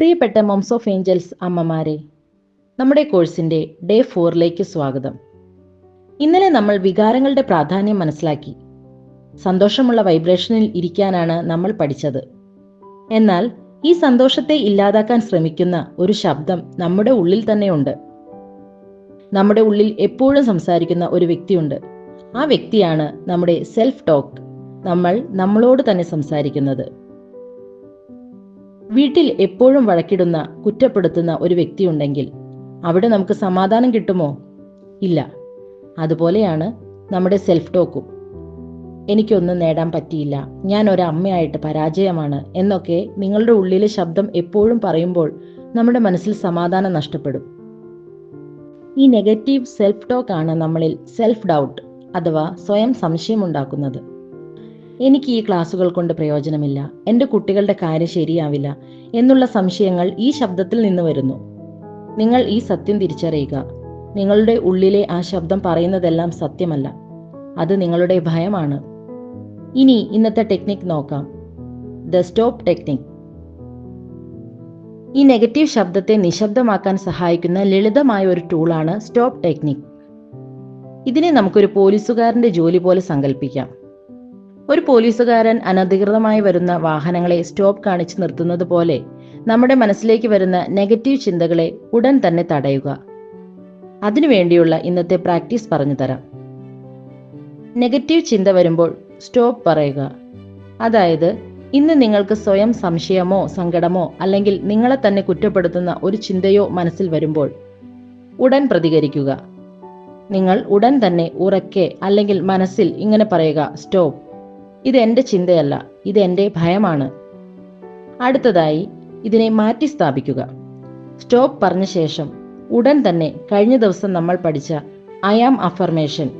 പ്രിയപ്പെട്ട moms of Angeles അമ്മമാരെ നമ്മുടെ കോഴ്സിന്റെ ഡേ ഫോറിലേക്ക് സ്വാഗതം. ഇന്നലെ നമ്മൾ വികാരങ്ങളുടെ പ്രാധാന്യം മനസ്സിലാക്കി. സന്തോഷമുള്ള വൈബ്രേഷനിൽ ഇരിക്കാനാണ് നമ്മൾ പഠിച്ചത്. എന്നാൽ ഈ സന്തോഷത്തെ ഇല്ലാതാക്കാൻ ശ്രമിക്കുന്ന ഒരു ശബ്ദം നമ്മുടെ ഉള്ളിൽ തന്നെയുണ്ട് നമ്മുടെ ഉള്ളിൽ എപ്പോഴും സംസാരിക്കുന്ന ഒരു വ്യക്തിയുണ്ട്. ആ വ്യക്തിയാണ് നമ്മുടെ സെൽഫ് ടോക്ക് നമ്മൾ നമ്മളോട് തന്നെ സംസാരിക്കുന്നത്. വീട്ടിൽ എപ്പോഴും വഴക്കിടുന്ന കുറ്റപ്പെടുത്തുന്ന ഒരു വ്യക്തിയുണ്ടെങ്കിൽ അവിടെ നമുക്ക് സമാധാനം കിട്ടുമോ? ഇല്ല. അതുപോലെയാണ് നമ്മുടെ സെൽഫ് ടോക്കും എനിക്കൊന്നും നേടാൻ പറ്റിയില്ല. ഞാൻ ഒരു അമ്മയായിട്ട് പരാജയമാണ് എന്നൊക്കെ നിങ്ങളുടെ ഉള്ളിലെ ശബ്ദം എപ്പോഴും പറയുമ്പോൾ നമ്മുടെ മനസ്സിൽ സമാധാനം നഷ്ടപ്പെടും. ഈ നെഗറ്റീവ് സെൽഫ് ടോക്ക് ആണ് നമ്മളിൽ സെൽഫ് ഡൗട്ട് അഥവാ സ്വയം സംശയമുണ്ടാക്കുന്നത് എനിക്ക് ഈ ക്ലാസ്സുകൾ കൊണ്ട് പ്രയോജനമില്ല. എന്റെ കുട്ടികളുടെ കാര്യം ശരിയാവില്ല എന്നുള്ള സംശയങ്ങൾ ഈ ശബ്ദത്തിൽ നിന്ന് വരുന്നു. നിങ്ങൾ ഈ സത്യം തിരിച്ചറിയുക. നിങ്ങളുടെ ഉള്ളിലെ ആ ശബ്ദം പറയുന്നതെല്ലാം സത്യമല്ല. അത് നിങ്ങളുടെ ഭയമാണ്. ഇനി ഇന്നത്തെ ടെക്നിക് നോക്കാം. ദ സ്റ്റോപ്പ് ടെക്നിക് ഈ നെഗറ്റീവ് ശബ്ദത്തെ നിശബ്ദമാക്കാൻ സഹായിക്കുന്ന ലളിതമായ ഒരു ടൂളാണ് സ്റ്റോപ്പ് ടെക്നിക് ഇതിനെ നമുക്കൊരു പോലീസുകാരന്റെ ജോലി പോലെ സങ്കല്പിക്കാം ഒരു പോലീസുകാരൻ അനധികൃതമായി വരുന്ന വാഹനങ്ങളെ സ്റ്റോപ്പ് കാണിച്ചു നിർത്തുന്നത് പോലെ നമ്മുടെ മനസ്സിലേക്ക് വരുന്ന നെഗറ്റീവ് ചിന്തകളെ ഉടൻ തന്നെ തടയുക. അതിനുവേണ്ടിയുള്ള ഇന്നത്തെ പ്രാക്ടീസ് പറഞ്ഞു തരാം. നെഗറ്റീവ് ചിന്ത വരുമ്പോൾ സ്റ്റോപ്പ് പറയുക. അതായത് ഇന്ന് നിങ്ങൾക്ക് സ്വയം സംശയമോ സങ്കടമോ അല്ലെങ്കിൽ നിങ്ങളെ തന്നെ കുറ്റപ്പെടുത്തുന്ന ഒരു ചിന്തയോ മനസ്സിൽ വരുമ്പോൾ ഉടൻ പ്രതികരിക്കുക. നിങ്ങൾ ഉടൻ തന്നെ ഉറക്കെ അല്ലെങ്കിൽ മനസ്സിൽ ഇങ്ങനെ പറയുക സ്റ്റോപ്പ്. ഇത് എന്റെ ചിന്തയല്ല ഇത് എന്റെ ഭയമാണ്. അടുത്തതായി ഇതിനെ മാറ്റി സ്ഥാപിക്കുക. സ്റ്റോപ്പ് പറഞ്ഞ ശേഷം ഉടൻ തന്നെ കഴിഞ്ഞ ദിവസം നമ്മൾ പഠിച്ച I am affirmation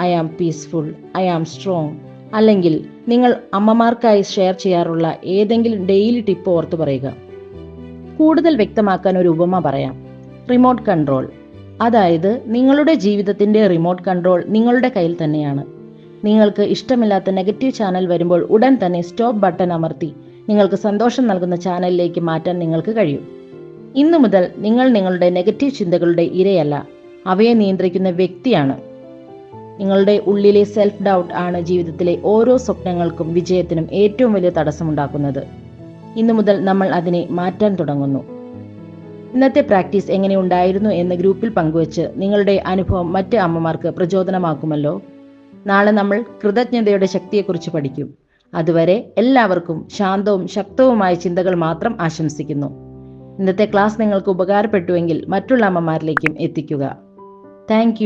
I am peaceful I am strong അല്ലെങ്കിൽ നിങ്ങൾ അമ്മമാർക്കായി ഷെയർ ചെയ്യാറുള്ള ഏതെങ്കിലും ഡെയിലി ടിപ്പ് ഓർത്ത് പറയുക. കൂടുതൽ വ്യക്തമാക്കാൻ ഒരു ഉപമ പറയാം. റിമോട്ട് കൺട്രോൾ അതായത് നിങ്ങളുടെ ജീവിതത്തിന്റെ റിമോട്ട് കൺട്രോൾ നിങ്ങളുടെ കയ്യിൽ തന്നെയാണ്. നിങ്ങൾക്ക് ഇഷ്ടമില്ലാത്ത നെഗറ്റീവ് ചാനൽ വരുമ്പോൾ ഉടൻ തന്നെ സ്റ്റോപ്പ് ബട്ടൺ അമർത്തി നിങ്ങൾക്ക് സന്തോഷം നൽകുന്ന ചാനലിലേക്ക് മാറ്റാൻ നിങ്ങൾക്ക് കഴിയും. ഇന്നു മുതൽ നിങ്ങൾ നിങ്ങളുടെ നെഗറ്റീവ് ചിന്തകളുടെ ഇരയല്ല അവയെ നിയന്ത്രിക്കുന്ന വ്യക്തിയാണ്. നിങ്ങളുടെ ഉള്ളിലെ സെൽഫ് ഡൗട്ട് ആണ് ജീവിതത്തിലെ ഓരോ സ്വപ്നങ്ങൾക്കും വിജയത്തിനും ഏറ്റവും വലിയ തടസ്സമുണ്ടാക്കുന്നത്. ഇന്നു മുതൽ നമ്മൾ അതിനെ മാറ്റാൻ തുടങ്ങുന്നു. ഇന്നത്തെ പ്രാക്ടീസ് എങ്ങനെ ഉണ്ടായിരുന്നു എന്ന് ഗ്രൂപ്പിൽ പങ്കുവച്ച് നിങ്ങളുടെ അനുഭവം മറ്റ് അമ്മമാർക്ക് പ്രചോദനമാക്കുമല്ലോ? നാളെ നമ്മൾ കൃതജ്ഞതയുടെ ശക്തിയെക്കുറിച്ച് പഠിക്കും. അതുവരെ എല്ലാവർക്കും ശാന്തവും ശക്തവുമായ ചിന്തകൾ മാത്രം ആശംസിക്കുന്നു. ഇന്നത്തെ ക്ലാസ് നിങ്ങൾക്ക് ഉപകാരപ്പെട്ടുവെങ്കിൽ മറ്റുള്ള അമ്മമാരിലേക്കും എത്തിക്കുക. താങ്ക്